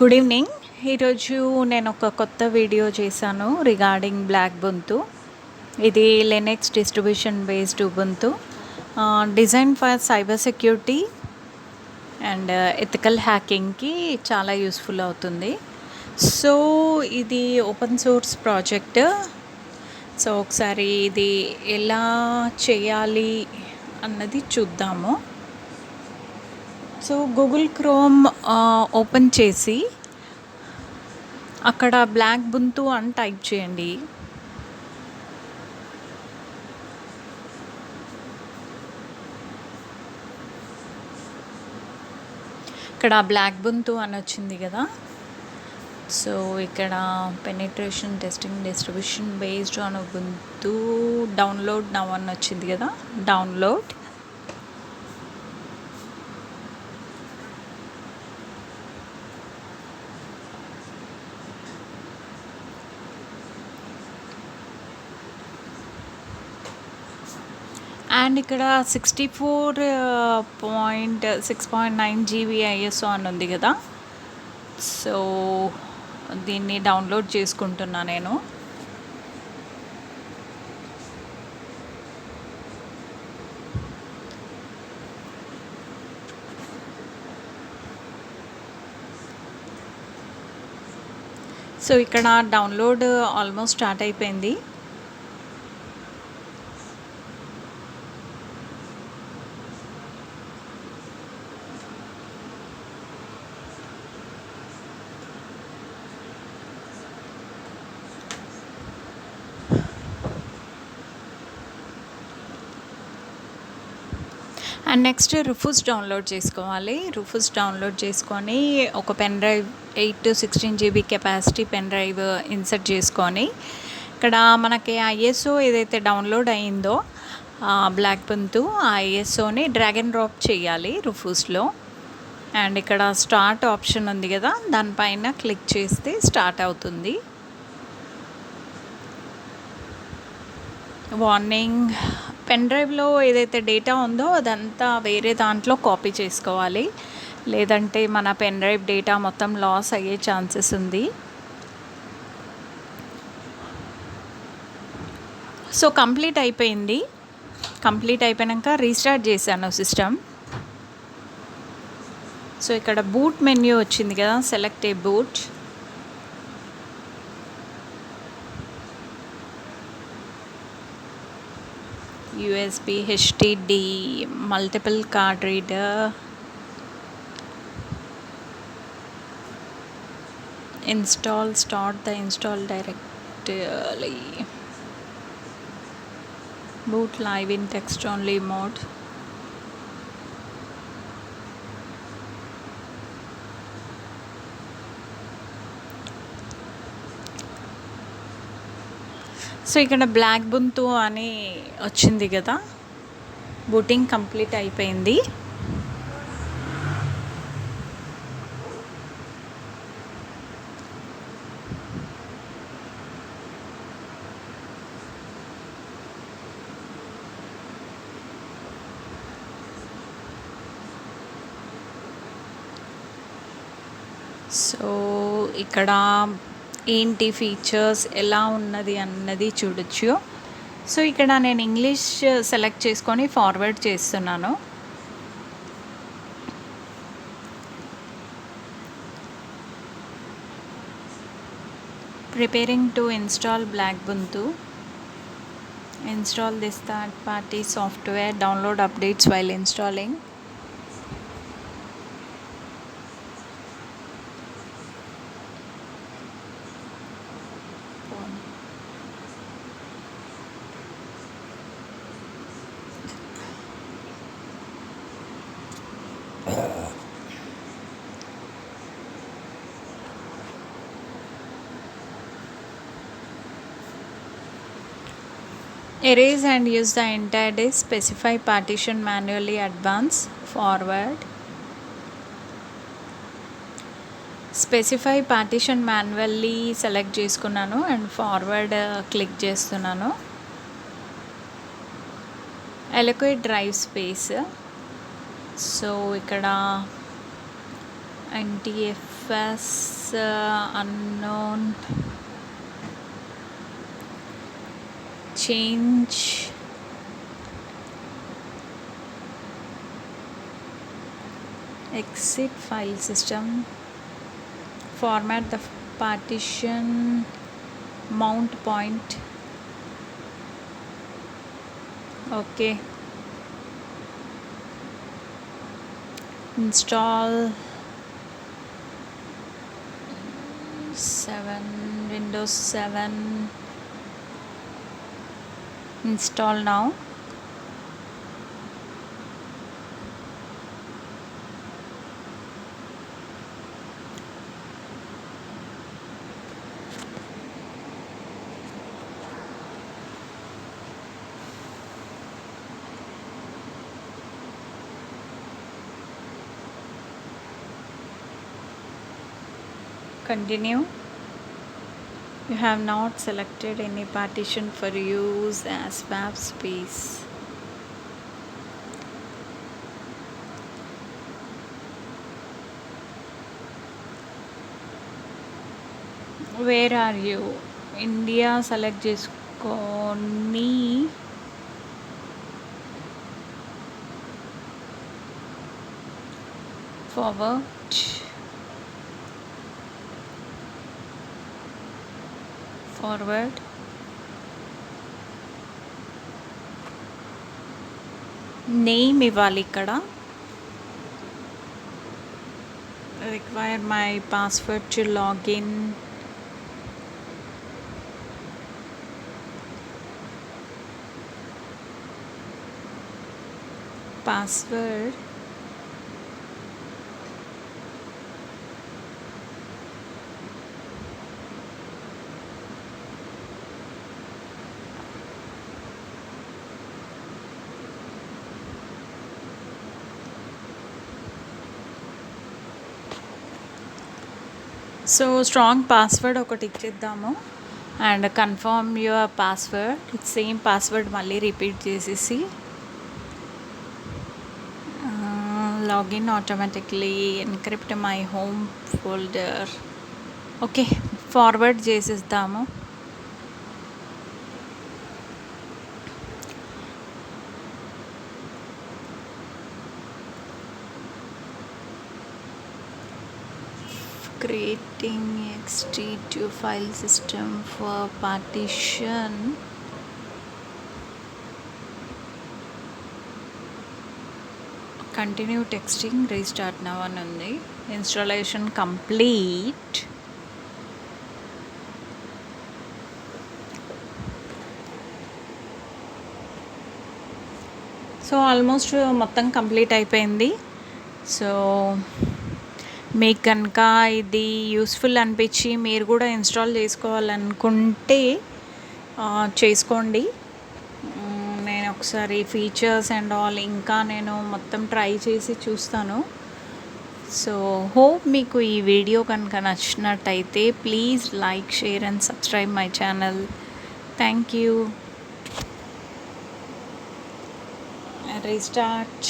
Good evening ఈరోజు నేను ఒక కొత్త వీడియో చేశాను రిగార్డింగ్ బ్లాక్ బుంతు ఇది Linux distribution based Buntu design for cyber security and ethical హ్యాకింగ్కి చాలా యూస్ఫుల్ అవుతుంది. సో ఇది ఓపెన్ సోర్స్ ప్రాజెక్ట్ సో ఒకసారి ఇది ఎలా చేయాలి అన్నది చూద్దాము. సో గూగుల్ క్రోమ్ ఓపెన్ చేసి అక్కడ బ్లాక్ బుంతు అని టైప్ చేయండి. ఇక్కడ బ్లాక్ బుంతు అని వచ్చింది కదా. సో ఇక్కడ penetration testing distribution based on Buntu download now అని వచ్చింది కదా. డౌన్లోడ్ అండ్ ఇక్కడ sixty four point six point nine GB ISO అని ఉంది కదా. సో దీన్ని డౌన్లోడ్ చేసుకుంటున్నా నేను. సో ఇక్కడ డౌన్లోడ్ ఆల్మోస్ట్ స్టార్ట్ అయిపోయింది. అండ్ నెక్స్ట్ రుఫూస్ డౌన్లోడ్ చేసుకోవాలి. రుఫూస్ డౌన్లోడ్ చేసుకొని ఒక pen drive eight to sixteen GB capacity pen drive insert చేసుకొని ఇక్కడ మనకి ఐఎస్ఓ ఏదైతే డౌన్లోడ్ అయిందో బ్లాక్ పంతు ఆ ఐఎస్ఓని డ్రాగన్ డ్రాప్ చేయాలి రుఫూస్లో అండ్ ఇక్కడ స్టార్ట్ ఆప్షన్ ఉంది కదా దానిపైన క్లిక్ చేస్తే స్టార్ట్ అవుతుంది. వార్నింగ్ పెన్ డ్రైవ్లో ఏదైతే డేటా ఉందో అదంతా వేరే దాంట్లో కాపీ చేసుకోవాలి. లేదంటే మన పెన్ డ్రైవ్ డేటా మొత్తం లాస్ అయ్యే ఛాన్సెస్ ఉంది. సో కంప్లీట్ అయిపోయింది. కంప్లీట్ అయిపోయాక రీస్టార్ట్ చేశాను సిస్టమ్. సో ఇక్కడ బూట్ మెన్యూ వచ్చింది కదా select a boot. USB, HDD, multiple card reader, install, start the install directly, boot live in text only mode. So ఇక్కడ బ్లాక్ బుంతు అని వచ్చింది కదా. బూటింగ్ కంప్లీట్ అయిపోయింది. సో ఇక్కడ ఏంటి ఫీచర్స్ ఎలా ఉన్నది అన్నది చూడొచ్చు. సో ఇక్కడ నేను ఇంగ్లీష్ సెలెక్ట్ చేసుకొని ఫార్వర్డ్ చేస్తున్నాను. Preparing to install Black Buntu install this third party software download updates while installing erase and use the entire day specify partition manually advance forward specify partition manually select చేసుకున్నాను and forward click చేస్తున్నాను. ఎలక్వే drive space so ఇక్కడ NTFS unknown change. Exit file system. Format the partition. Mount point. Okay. Install 7 windows 7 install now. Continue you have not selected any partition for use as swap space where are you India select చేసుకొని forward forward name ఇవ్వాలి ఇక్కడ require my password to login password So strong password ఒకటి ఇచ్చేద్దాము. And confirm your password same password మళ్ళీ repeat చేసేసి. Login automatically encrypt my home folder okay forward చేసేద్దాము. Creating ext2 file system for partition. Continue texting restart now అని ఉంది installation complete so almost మొత్తం complete అయిపోయింది. So మీకు కనుక ఇది యూస్ఫుల్ అనిపించి మీరు కూడా ఇన్స్టాల్ చేసుకోవాలనుకుంటే చేసుకోండి. నేను ఒకసారి ఫీచర్స్ అండ్ ఆల్ ఇంకా నేను మొత్తం ట్రై చేసి చూస్తాను. సో హోప్ మీకు ఈ వీడియో కనుక నచ్చినట్టయితే please like share and subscribe my channel. Thank you. Restart.